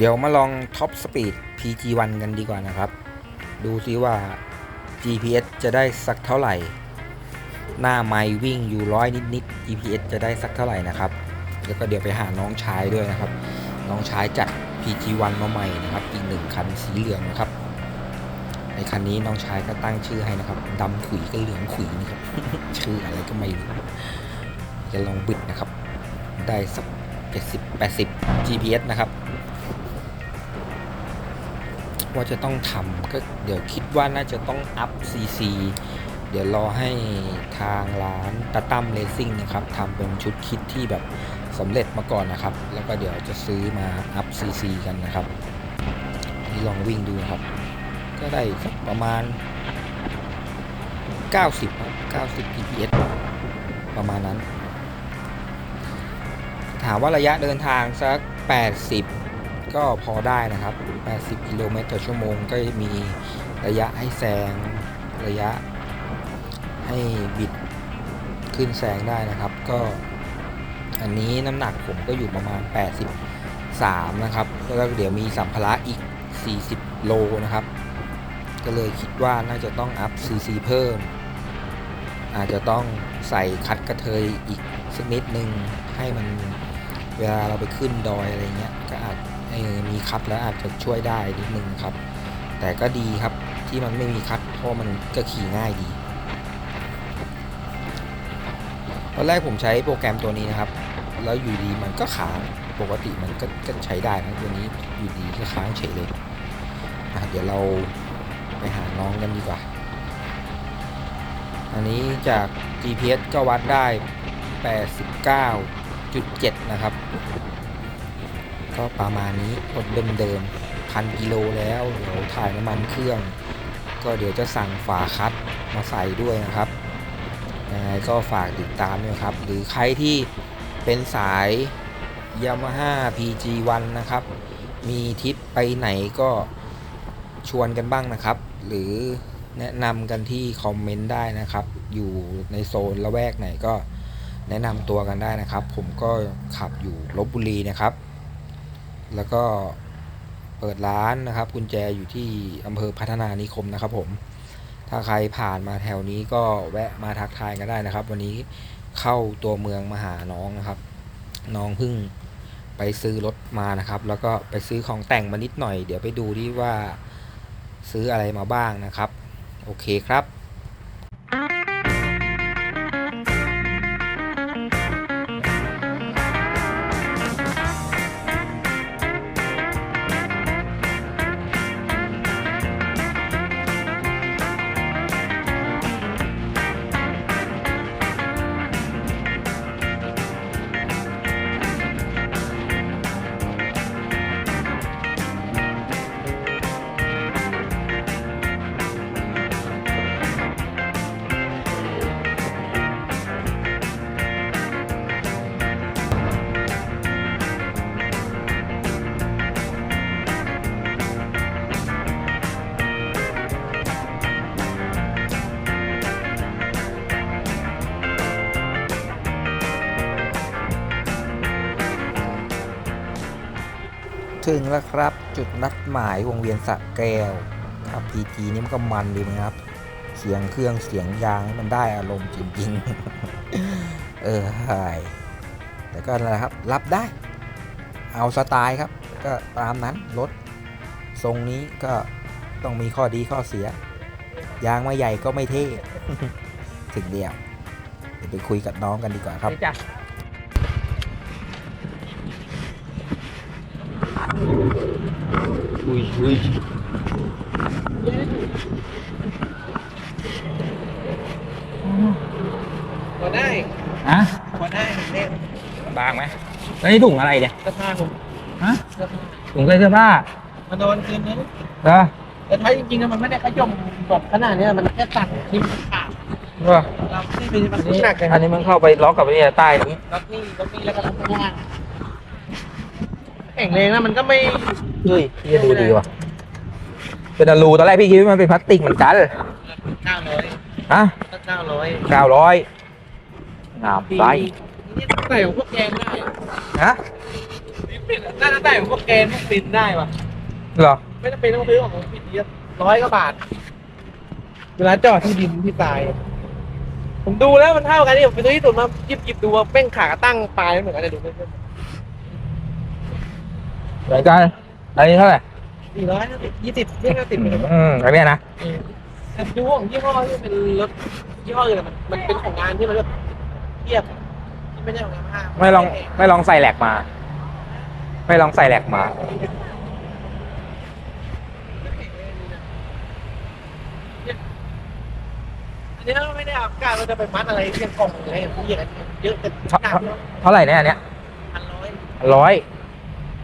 เดี๋ยวมาลองท็อปสปีด PG1 กันดีกว่านะครับ ดูซิว่า GPS จะได้สักเท่าไหร่ หน้าไม้วิ่งอยู่ร้อยนิดๆ GPS จะได้สักเท่าไหร่นะครับ แล้วก็เดี๋ยวไปหาน้องชายด้วยนะครับ น้องชายจัด PG1 มาใหม่นะครับ อีกหนึ่งคันสีเหลืองนะครับ ในคันนี้น้องชายก็ตั้งชื่อให้นะครับดำขุยก็เหลืองขุยนะครับ ชื่ออะไรก็ไม่รู้จะลองบิดนะครับ ได้สัก70 80 GPS นะครับ ว่าจะต้องทำก็เดี๋ยวคิดว่าน่าจะต้องอัพ CC เดี๋ยวรอให้ทางร้านตาตั้มเลซิ่งนะครับทำเป็นชุดคิดที่แบบสำเร็จมาก่อนนะครับ แล้วก็เดี๋ยวจะซื้อมาอัพ CC กันนะครับนี่ลองวิ่งดูครับ ก็ได้สักประมาณ 90ครับ90 GPS ประมาณนั้น ถามว่าระยะเดินทางสัก 80 ก็พอได้นะครับ 80 กิโลเมตรต่อชั่วโมงก็มีระยะให้แซง ระยะให้บิดขึ้นแซงได้นะครับ ก็อันนี้น้ำหนักผมก็อยู่ประมาณ 83 นะครับ แล้วก็เดี๋ยวมีสัมภาระอีก 40 โลนะครับ ก็เลยคิดว่าน่าจะต้องอัพ CC เพิ่ม อาจจะต้องใส่คัดกระเทยอีกสักนิดนึงให้มันเวลาเราไปขึ้นดอยอะไรเงี้ยก็อาจ ออมีคัดแล้วอาจจะช่วยได้นิดนึงครับ แต่ก็ดีครับที่มันไม่มีคัดเพราะมันก็ขี่ง่ายดีตอนแรกผมใช้โปรแกรมตัวนี้นะครับ แล้วอยู่ดีมันก็ค้างปกติมันก็ก็ใช้ได้นะตัวนี้อยู่ดีก็ค้างเฉยเลยอะเดี๋ยวเราไปหาน้องกันดีกว่า อันนี้จาก GPS ก็วัดได้ 89.7 นะครับ ก็ประมาณนี้รถเดิมๆพันกิโลแล้วเดี๋ยวถ่ายน้ำมันเครื่อง ก็เดี๋ยวจะสั่งฝาคัดมาใส่ด้วยนะครับยังไงก็ฝากติดตามด้วยครับ หรือใครที่เป็นสาย Yamaha PG1 นะครับ มีทริปไปไหนก็ชวนกันบ้างนะครับ หรือแนะนำกันที่คอมเมนต์ได้นะครับ อยู่ในโซนละแวกไหนก็แนะนำตัวกันได้นะครับ ผมก็ขับอยู่ลบบุรีนะครับ แล้วก็เปิดร้านนะครับกุญแจอยู่ที่อำเภอพัฒนานิคมนะครับผม ถ้าใครผ่านมาแถวนี้ก็แวะมาทักทายกันได้นะครับ วันนี้เข้าตัวเมืองมาหาน้องนะครับ น้องเพิ่งไปซื้อรถมานะครับ แล้วก็ไปซื้อของแต่งมานิดหน่อย เดี๋ยวไปดูที่ว่าซื้ออะไรมาบ้างนะครับ โอเคครับ ถึงแล้วครับ จุดนัดหมายวงเวียนสะแก้วครับ PG นี่มันก็มันดีนะครับ เสียงเครื่องเสียงยางมันได้อารมณ์จริงๆ เออใช่แต่ก็นั่นแหละครับรับได้ เอาสไตล์ครับ ก็ตามนั้นรถทรงนี้ก็ต้องมีข้อดีข้อเสีย ยางไม่ใหญ่ก็ไม่เท่ ถึงเดียวเดี๋ยวไปคุยกับน้องกันดีกว่าครับ จ้ะอุ้ยอุ้ยพอได้อะพอได้เนี่ยบางไหมแล้วนี่ถุงอะไรเนี่ยเสื้อผ้าผมฮะเสื้อผ้าถุงใส่เสื้อผ้ามันโดนคืนนึงเหรอแต่ท้ายจริงๆแล้วมันไม่ได้ขย่มแบบขนาดเนี้ยมันแค่ตัดทิ้งขาดเหรอเราไม่เป็นมันอันนี้หนักเลยอันนี้มันเข้าไปล็อกกับไอ้เนี่ยใต้นี้ล็อกนี่ล็อกนี่แล้วก็ล็อกข้างล่าง แข็งแรงนะมันก็ไม่ เฮ้ยพี่จะดูดีว่ะ เป็นอลูตอนแรกพี่คิดว่ามันเป็นพลาสติกเหมือนกันเก้าร้อยฮะเก้าร้อยเก้าร้อยงามไซนี่ใส่ของพวกแกงได้ฮะนี่เป็นอะน่าจะได้พวกเกณฑ์พวกฟินได้ปะเหรอ ไม่จำเป็นต้องซื้อของผิดเยอะร้อยกว่าบาท เวลาจอดที่ดินที่ทราย ผมดูแล้วมันเท่ากันนี่ผมไปซื้อที่สุดมาหยิบหยิบดูว่าเป้งขากระตั้งปลายไม่เหมือนกันเลยดูเพื่อน รายการอันนี้เท่าไหร่สี่ร้อยยี่สิบยี่ห้าสิบอืมอันเนี้ยนะแต่ดูของยี่ห้อที่เป็นรถยี่ห้ออื่นอะมันมันเป็นของงานที่มันแบบเทียบที่ไม่ใช่ของงานห้างไม่ลองไม่ลองใส่แหลกมา ไม่ลองใส่แหลกมาอันนี้เราไม่ได้เอาการเราจะไปมัดอะไรเรียงกล่องอะไรอย่างเงี้ยเยอะเป็นเท่าหนักเท่าไหร่เนี่ยอันเนี้ยพันร้อยร้อย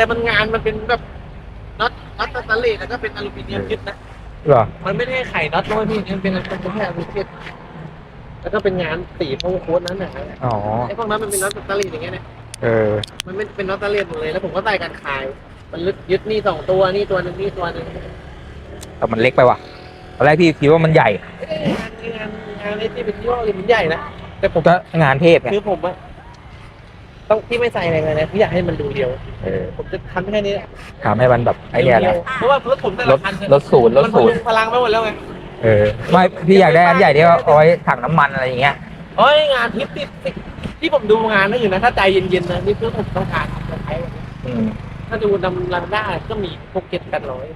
แต่มันงานมันเป็นแบบน็อตน็อตสแตนเลสแล้วก็เป็นอลูมิเนียมยึดนะ เหรอ มันไม่ได้ไข่น็อตด้วยพี่มันเป็นเป็นแค่อลูมิเนียมแล้วก็เป็นงานสีโพวกโค้ดนั้นนะอ๋อ ไอ้พวกนั้นมันเป็นน็อตสแตนเลสอย่างเงี้ยนะเออ มันไม่เป็นน็อตสแตนเลสหมดเลยแล้วผมก็ใส่กันคาย มันลึกยึดนี่สองตัวนี่ตัวหนึงนี่ตัวหนึงแต่มันเล็กไปว่ะ ตอนแรกพี่คิดว่ามันใหญ่ เอ้ยงานงานงานนี้ที่เป็นยี่ห้ออื่นมันใหญ่นะแต่ผมก็งานเทพไงคือผมอะ ต้องที่ไม่ใส่อะไรเลยนะพี่อยากให้มันดูเดียว เออผมจะทำแค่นี้แหละทำให้มันแบบไอเนี้ยแหละเพราะว่ารถผมแต่รละถคันเนี่ยรถศูนย์รถมันศูนย์พลังไปหมดแล้วไงเออไม่พี่อยากได้อันใหญ่ที่เอาไว้ถังน้ำมันอะไรอย่างเงี้ยเฮ้ยงานทิปติดที่ผมดูงานนั่นอยู่นะถ้าใจเย็นๆนะนี่คือผมต้องการทำใช้อืมถ้าดูดำลังได้ก็มีพวกเก็ตแปดร้อย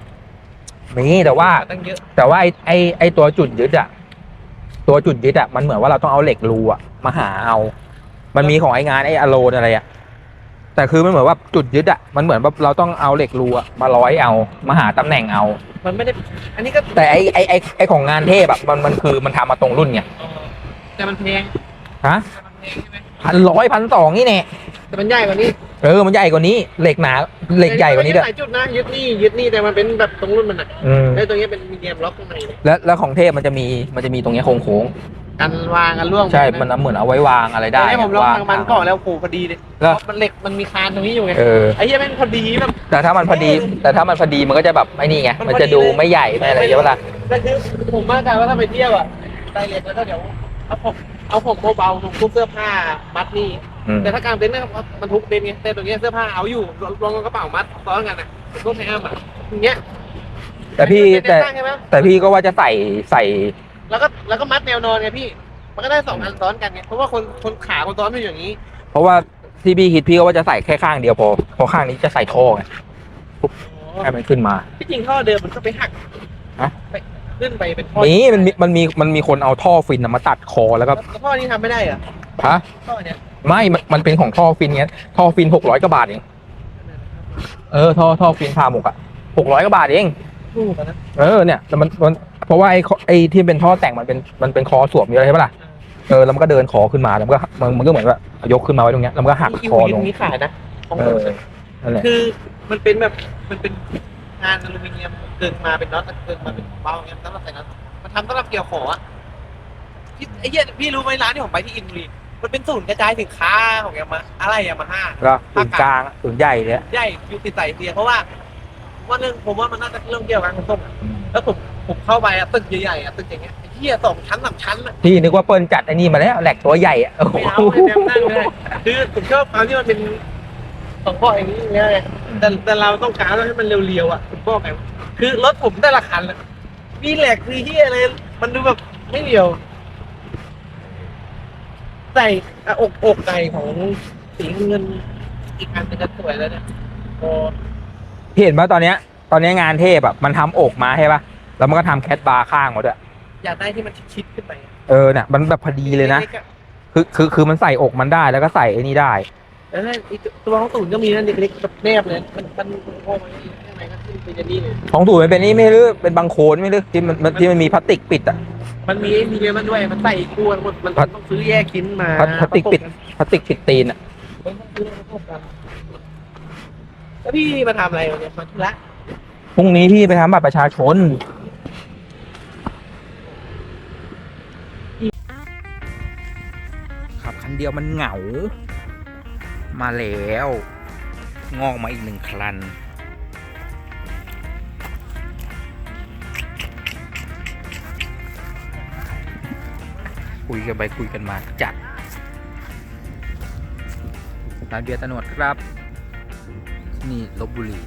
มีแต่ว่า ตั้งเยอะแต่ว่าไอไอไอตัวจุดยึดอะตัวจุดยึดอะมันเหมือนว่าเราต้องเอาเหล็กรูอะมาหาเอา มันมีของไองานไออโลนอะไรอะแต่คือมันเหมือนว่าจุดยึดอะมันเหมือนว่าเราต้องเอาเหล็กรูอะมาร้อยเอามาหาตำแหน่งเอา มันไม่ได้ อันนี้ก็แต่ไอไอไอไอของงานเทพอะมันมันคือมันทำมาตรงรุ่นไงเออแต่มันแพงฮะแต่มันแพงใช่ไหมพันร้อยพันสองนี่แน่แต่มันใหญ่กว่านี้เออมันใหญ่กว่านี้เหล็กหนาเหล็กใหญ่กว่านี้ด้ด้วยหลายจุดนะยึดนี่ยึดนี่แต่มันเป็นแบบตรงรุ่นมันอะอืมไอ้ตัวนี้เป็นมีเดียมล็อกข้างในเลยแล้วแล้วของเทพมันจะมีมันจะมีตรงเนี้ยโค้ง กันวางกันร่วงๆใช่ มันเหมือนเอาไว้วางอะไรได้ได้ผมลองวาทางมันก่อนแล้วโอ้โหพอดีเลยแล้วเพราะมันเหล็กมันมีคานตรงนี้อยู่ไงเออไอ้เหี้ยแม่งพอดีแบบแต่ถ้ามันพอดี แต่ถ้ามันพอดีมันก็จะแบบไอ้นี่ไงมันพอดีมันจะดูไม่ใหญ่ไม่อะไรเยอะเวลาแต่คือผมมั่นใจว่าถ้าไปเที่ยวอะไดเรกแล้วก็เดี๋ยวเอาผมเอาผมเบาๆลงทุกเสื้อผ้ามัดนี่อืมแต่ถ้ากางเต็นท์เนี่ยมันทุกเต็นท์ไงแต่ตัวเนี้ยเสื้อผ้าเอาอยู่ลองกระเป๋ามัดซ้อนกันอะต้นไทอ้ามอะอย่างเงี้ยแต่พี่เป็นแต่ตั้งใช่ไหมแต่พี่ก็ว่าจะใส่ใส่ แล้วก็แล้วก็มัดแนวนอนไงพี่ มันก็ได้สองอันซ้อนกันไงเพราะว่าคนคนขาคนซ้อนมันอยู่อย่างนี้ เพราะว่าที่พี่คิดพี่ก็ว่าจะใส่แค่ข้างเดียวพอเพอข้างนี้จะใส่ท่อไงให้มันขึ้นมา ที่จริงท่อเดิมมันก็ไปหักฮะ ไปขึ้นไปเป็นท่อนี่มันมีมันมีมันมีคนเอาท่อฟินน่ะมาตัดคอแล้วก็แล้วท่อนี้ทำไม่ได้เหรอฮะท่อเนี้ยไม่มันมันเป็นของท่อฟินเงี้ยท่อฟินหกร้อยกว่าบาทเองเออท่อท่อฟินพาหมกอะหกร้อยกว่าบาทเอง ถูกอะนะ เออเนี่ยแต่มันมัน เพราะว่าไอ้คอไอ้ที่เป็นท่อแต่งมันเป็นมันเป็นคอสวมอยู่แล้วใช่ปะล่ะเออแล้วมันก็เดินคอขึ้นมาแล้วมันก็มันมันก็เหมือนว่ายกขึ้นมาไว้ตรงเนี้ยแล้วมันก็หักมีคอลงมีขายนะของเอผมอนั่นแหละคือมันเป็นแบบมันเป็นงานอลูมิเนียมเกินมาเป็นน็อตเกินมาเป็นเบาเงี้ยสำหรับใส่น็อตมันทำสำหรับเกี่ยวขออะพี่ไอ้เหี้ยพี่รู้ไหมร้านที่ผมไปที่อินบุรีมันเป็นศูนย์กระจายสินค้าของยามาอะไรยามาฮ่าก็ศูนย์กลางศูนย์ใหญ่เลยอะใหญ่อยู่ติดใส่เสียเพราะว่าว่าเรื่องผมว่ามันน่าจะเรื่องเกี่ยวกับการขนส่งอะแล้วผม ผมเข้าไปอะตึกใหญ่ๆอะตึกอย่างเงี้ยไอ้เหี้ยสองชั้นสามชั้นอะพี่นึกว่าเปิ้ลจัดไอ้นี่มาแล้วแหลกตัวใหญ่อะโอ้โหไม่เอาไม่แบบนั่งไม่ได้คือผมชอบความที่มันเป็นสองข้ออย่างนี้อย่างเงี้ยไงแต่แต่เราต้องการให้มันเร็วๆอะผมบอกไงคือรถผมแต่ละคันอะมีแหลกคือเฮียเลยมันดูแบบไม่เร็วใส่อะอกอกไก่ของสีเงินอีกอันเป็นจะสวยแล้วเนี่ยโอ้พี่เห็นป่ะตอนเนี้ย ตอนเนี้ยงานเทพแบบมันทำอกมาใช่ป่ะ แล้วมันก็ทำแคทบาร์ข้างมาด้วย อยากได้ที่มันชิดๆขึ้นไปเออเนี่ยมันแบบพอดีเลยนะ กๆอคือคือคือมันใส่อกมันได้แล้วก็ใส่ไอ้นี่ได้แล้วนั่นอีกตัวของตูนก็มีนั่นเล็กๆแบบแนบเลย มันมันโอ้มันข้างในก็ขึ้นไปจะนี่เลย ของถูกมันเป็นนี่ไม่รู้เป็นบางโคนไม่รู้ที่มันมันที่มันมีพลาสติกปิดอะ มันมีไอ้มีเยอะมันด้วย มันใส่ตัวหมดมันพลาสต้องซื้อแยกชิ้นมาพลาสพลาสติกปิด พลาสติกปิดตีนอะ มันต้องซื้อมาประกบกันแล้วพี่มาทำอะไรวันเนี่ยมาธุระ พรุ่งนี้พี่ไปทำบัตรประชาชน ขับคันเดียวมันเหงา มาแล้ว งอกมาอีกหนึ่งครัน คุยกันไปคุยกันมาจัดร้านเบียร์ตนวดครับ นี่ลบบุรี